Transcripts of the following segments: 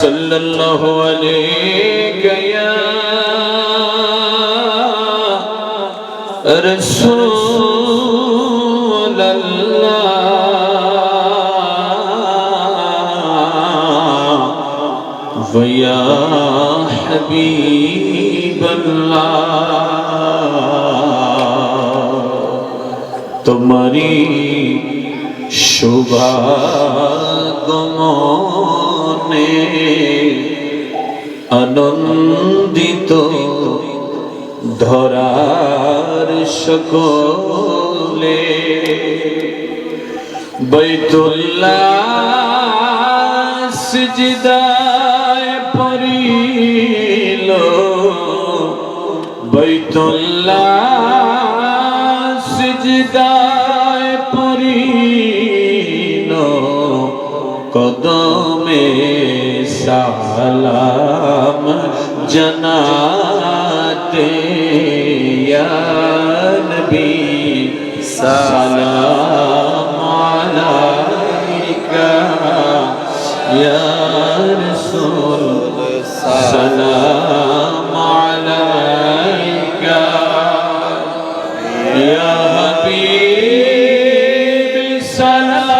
صلى الله عليك يا رسول الله ويا حبيب الله تمہاری شبہ گمان শুভাগমনে আনন্দিত ধরার সকলে। বৈতুল্লাহ সিজদায় পড়িল। বৈতুল্লাহ কদমে সালাম জনাতে নবী সালাম আলাইকা ইয়া রাসূল সালাম আলাইকা ইয়া হাবিব সালাম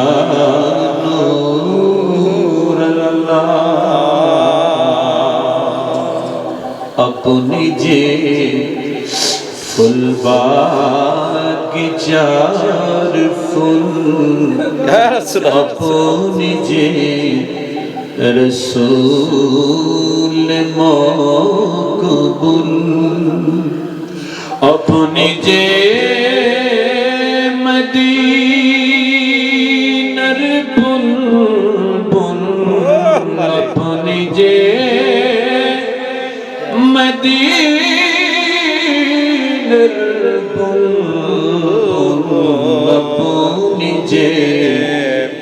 আল্লাহ আপনি যে ফুল বাগিচার ফুল আপনি যে রসুল মকবুল আপনি যে আপনি যে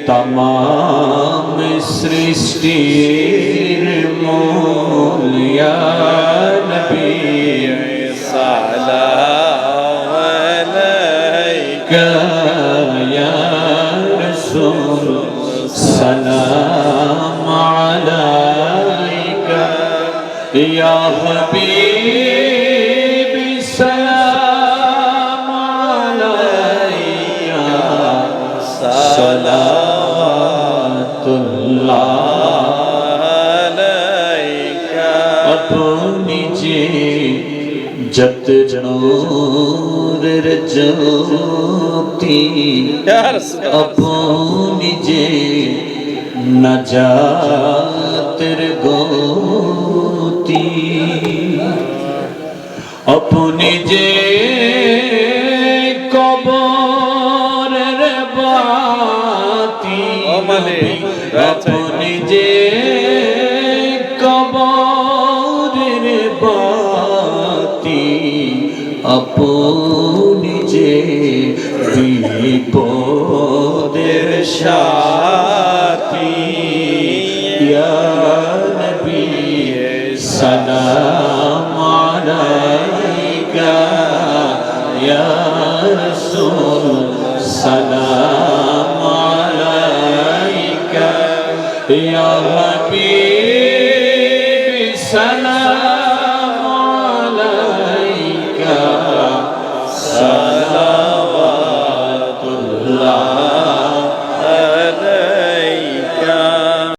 তমাম সৃষ্টির মূলিয়া নবী يا يا حبيبي سلام عليك صلوات الله আপনি যে যত নূরের জ্যোতি আপনি যে নাজাতের আপনি যে কবরের বাতি আপনি যে কবরের বাতি আপনি যে বিপদের সাথী ইয়া হাবিব সালাম।